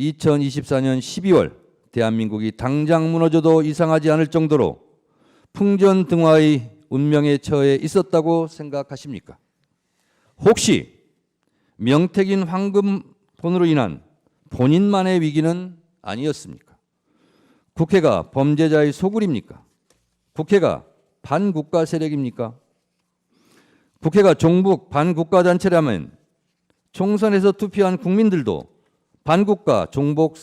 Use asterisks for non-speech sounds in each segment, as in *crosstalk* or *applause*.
2024년 12월 대한민국이 당장 무너져도 이상하지 않을 정도로 풍전등화의 운명에 처해 있었다고 생각하십니까? 혹시 명태균 황금폰으로 인한 본인만의 위기는 아니었습니까? 국회가 범죄자의 소굴입니까? 국회가 반국가 세력입니까? 국회가 종북 반국가 단체라면 총선에서 투표한 국민들도 반국가 종북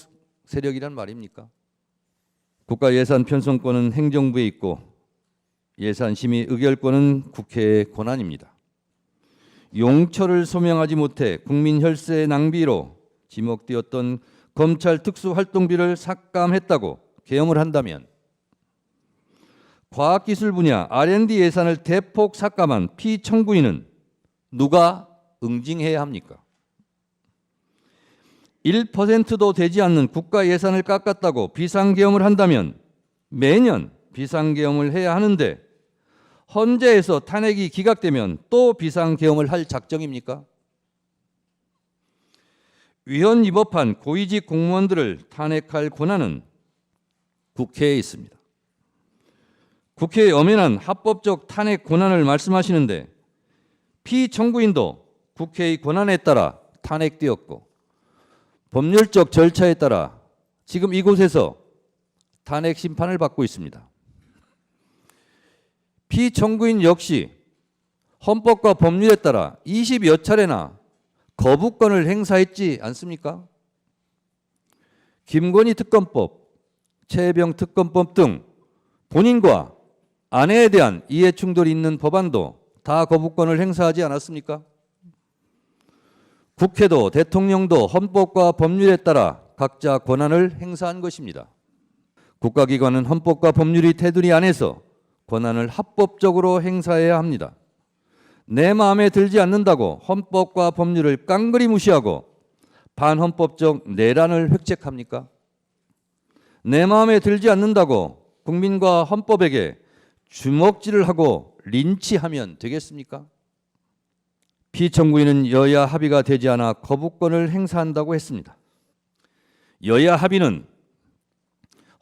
세력이란 말입니까? 국가 예산 편성권은 행정부에 있고 예산 심의 의결권은 국회의 권한입니다. 용처를 소명하지 못해 국민 혈세 낭비로 지목되었던 검찰 특수활동비를 삭감했다고 계엄을 한다면 과학기술 분야 R&D 예산을 대폭 삭감한 피청구인은 누가 응징해야 합니까? 1%도 되지 않는 국가 예산을 깎았다고 비상계엄을 한다면 매년 비상계엄을 해야 하는데 헌재에서 탄핵이 기각되면 또 비상계엄을 할 작정입니까? 위헌 위법한 고위직 공무원들을 탄핵할 권한은 국회에 있습니다. 국회의 엄연한 합법적 탄핵 권한을 말씀하시는데 피청구인도 국회의 권한에 따라 탄핵되었고 법률적 절차에 따라 지금 이곳에서 탄핵 심판을 받고 있습니다. 피청구인 역시 헌법과 법률에 따라 20여 차례나 거부권을 행사했지 않습니까? 김건희 특검법, 최혜병 특검법 등 본인과 아내에 대한 이해 충돌이 있는 법안도 다 거부권을 행사하지 않았습니까? 국회도 대통령도 헌법과 법률에 따라 각자 권한을 행사한 것입니다. 국가기관은 헌법과 법률이 테두리 안에서 권한을 합법적으로 행사해야 합니다. 내 마음에 들지 않는다고 헌법과 법률을 깡그리 무시하고 반헌법적 내란을 획책합니까? 내 마음에 들지 않는다고 국민과 헌법에게 주먹질을 하고 린치하면 되겠습니까? 피청구인은 여야 합의가 되지 않아 거부권을 행사한다고 했습니다. 여야 합의는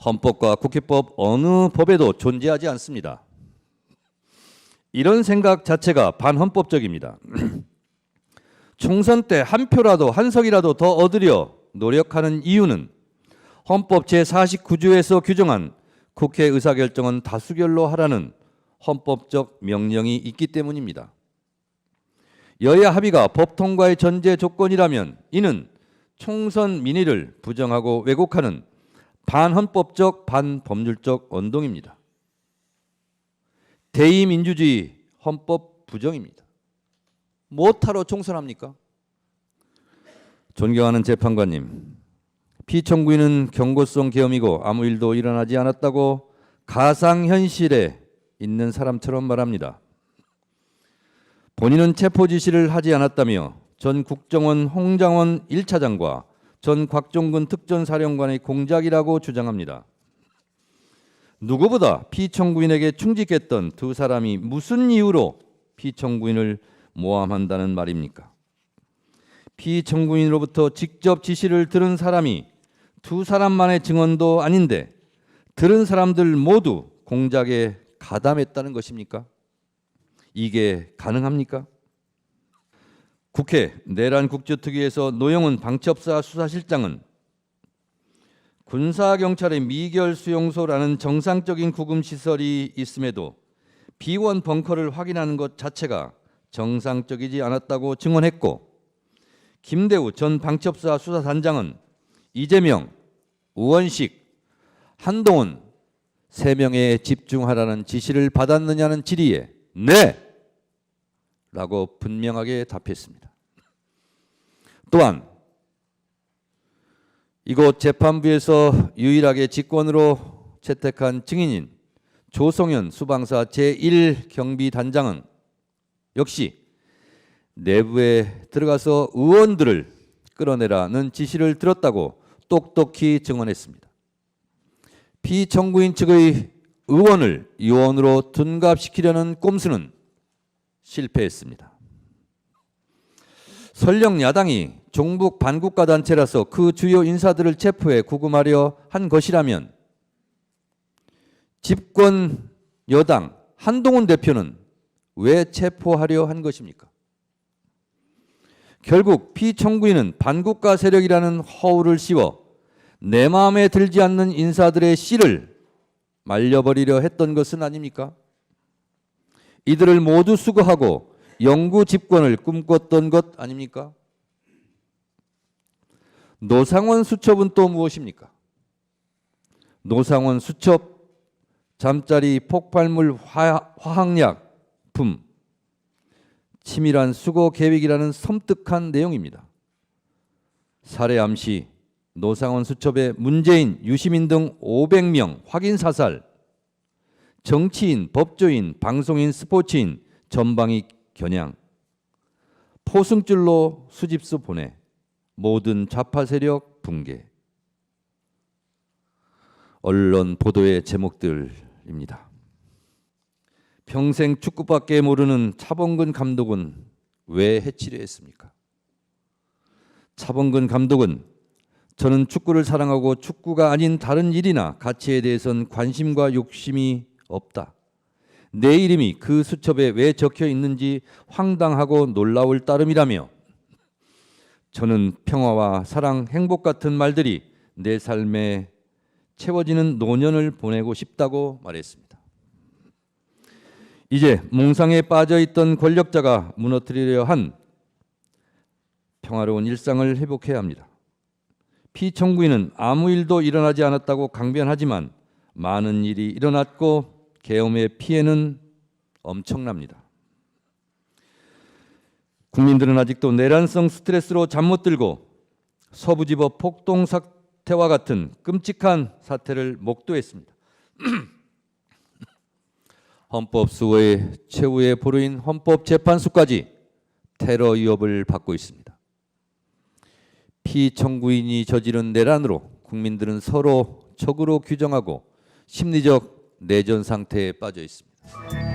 헌법과 국회법 어느 법에도 존재하지 않습니다. 이런 생각 자체가 반헌법적입니다. *clears throat* 총선 때 한 표라도 한 석이라도 더 얻으려 노력하는 이유는 헌법 제49조에서 규정한 국회 의사결정은 다수결로 하라는 헌법적 명령이 있기 때문입니다. 여야 합의가 법 통과의 전제 조건이라면 이는 총선 민의를 부정하고 왜곡하는 반헌법적 반법률적 언동입니다. 대의민주주의 헌법 부정입니다. 못하러 총선합니까? 존경하는 재판관님, 피청구인은 경고성 계엄이고 아무 일도 일어나지 않았다고 가상현실에 있는 사람처럼 말합니다. 본인은 체포 지시를 하지 않았다며 전 국정원 홍장원 1차장과 전 곽종근 특전사령관의 공작이라고 주장합니다. 누구보다 피청구인에게 충직했던 두 사람이 무슨 이유로 피청구인을 모함한다는 말입니까? 피청구인으로부터 직접 지시를 들은 사람이 두 사람만의 증언도 아닌데 들은 사람들 모두 공작에 가담했다는 것입니까? 이게 가능합니까? 국회 내란 국조특위에서 노영훈 방첩사 수사실장은 군사경찰의 미결 수용소라는 정상적인 구금 시설이 있음에도 비원 벙커를 확인하는 것 자체가 정상적이지 않았다고 증언했고 김대우 전 방첩사 수사단장은 이재명, 우원식, 한동훈 세 명에 집중하라는 지시를 받았느냐는 질의에 네! 라고 분명하게 답했습니다. 또한 이곳 재판부에서 유일하게 직권으로 채택한 증인인 조성현 수방사 제1경비단장은 역시 내부에 들어가서 의원들을 끌어내라는 지시를 들었다고 똑똑히 증언했습니다. 피청구인 측의 의원을 요원으로 둔갑시키려는 꼼수는 실패했습니다. 설령 야당이 종북 반국가 단체라서 그 주요 인사들을 체포해 구금하려 한 것이라면 집권 여당 한동훈 대표는 왜 체포하려 한 것입니까? 결국 피청구인은 반국가 세력이라는 허울을 씌워 내 마음에 들지 않는 인사들의 씨를 말려버리려 했던 것은 아닙니까? 이들을 모두 수거하고 영구 집권을 꿈꿨던 것 아닙니까? 노상원 수첩은 또 무엇입니까? 노상원 수첩 잠자리 폭발물 화, 화학약품 치밀한 수거 계획이라는 섬뜩한 내용입니다. 살해 암시 노상원 수첩의 문재인, 유시민 등 500명 확인 사살 정치인, 법조인, 방송인, 스포츠인 전방위 겨냥 포승줄로 수집수 보내 모든 좌파 세력 붕괴 언론 보도의 제목들입니다. 평생 축구밖에 모르는 차범근 감독은 왜 해치려 했습니까? 차범근 감독은 저는 축구를 사랑하고 축구가 아닌 다른 일이나 가치에 대해선 관심과 욕심이 없다. 내 이름이 그 수첩에 왜 적혀 있는지 황당하고 놀라울 따름이라며 저는 평화와 사랑, 행복 같은 말들이 내 삶에 채워지는 노년을 보내고 싶다고 말했습니다. 이제 몽상에 빠져 있던 권력자가 무너뜨리려 한 평화로운 일상을 회복해야 합니다. 피청구인은 아무 일도 일어나지 않았다고 강변하지만 많은 일이 일어났고 계엄의 피해는 엄청납니다. 국민들은 아직도 내란성 스트레스로 잠 못 들고 서부지법 폭동 사태와 같은 끔찍한 사태를 목도했습니다. *clears throat* 헌법 수호의 최후의 보루인 헌법재판소까지 테러 위협을 받고 있습니다. 피청구인이 저지른 내란으로 국민들은 서로 적으로 규정하고 심리적 내전 상태에 빠져 있습니다.